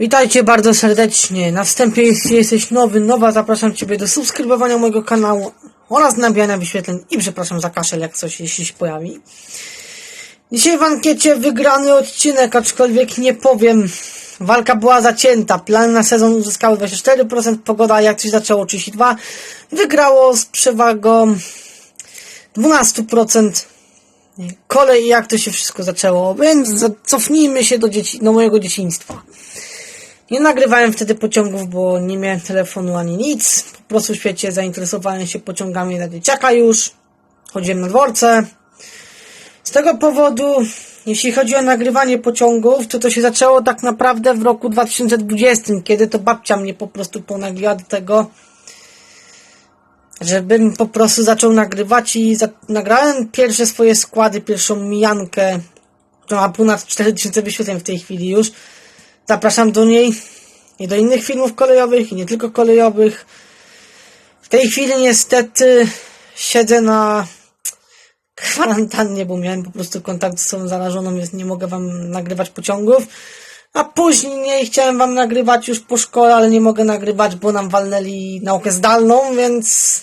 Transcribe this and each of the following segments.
Witajcie bardzo serdecznie. Na wstępie, jeśli jesteś nowy, nowa, zapraszam Ciebie do subskrybowania mojego kanału oraz nabijania wyświetleń i przepraszam za kaszel, jak coś jeśli się pojawi. Dzisiaj w ankiecie wygrany odcinek, aczkolwiek nie powiem. Walka była zacięta. Plany na sezon uzyskały 24%, pogoda jak coś zaczęło 32%. Wygrało z przewagą 12%. Kolej jak to się wszystko zaczęło, więc cofnijmy się do, dzieci, do mojego dzieciństwa. Nie nagrywałem wtedy pociągów, bo nie miałem telefonu ani nic. Po prostu w świecie zainteresowałem się pociągami na dzieciaka już. Chodziłem na dworce. Z tego powodu, jeśli chodzi o nagrywanie pociągów, to to się zaczęło tak naprawdę w roku 2020, kiedy to babcia mnie po prostu ponagliła do tego, żebym po prostu zaczął nagrywać i za- nagrałem pierwsze swoje składy, pierwszą mijankę, która ma ponad 4000 wyświetleń w tej chwili już. Zapraszam do niej i do innych filmów kolejowych i nie tylko kolejowych. W tej chwili niestety siedzę na kwarantannie, bo miałem po prostu kontakt z osobą zarażoną, więc nie mogę wam nagrywać pociągów. A później chciałem wam nagrywać już po szkole, ale nie mogę nagrywać, bo nam walnęli naukę zdalną, więc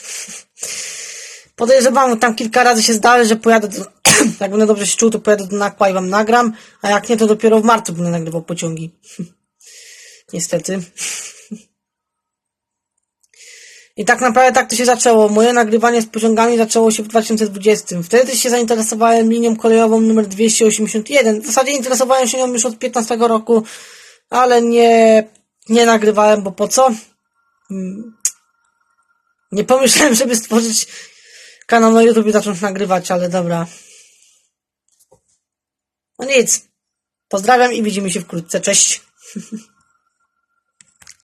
podejrzewam, tam kilka razy się zdarzy, że pojadę do, jak będę dobrze się czuł, to pojadę do Nakła i wam nagram, a jak nie, to dopiero w marcu będę nagrywał pociągi. Niestety. I tak naprawdę tak to się zaczęło. Moje nagrywanie z pociągami zaczęło się w 2020. Wtedy się zainteresowałem linią kolejową numer 281. W zasadzie interesowałem się nią już od 15 roku, ale nie, nie nagrywałem, bo po co? Mm. Nie pomyślałem, żeby stworzyć kanał na YouTube i zacząć nagrywać, ale dobra. No nic. Pozdrawiam i widzimy się wkrótce. Cześć.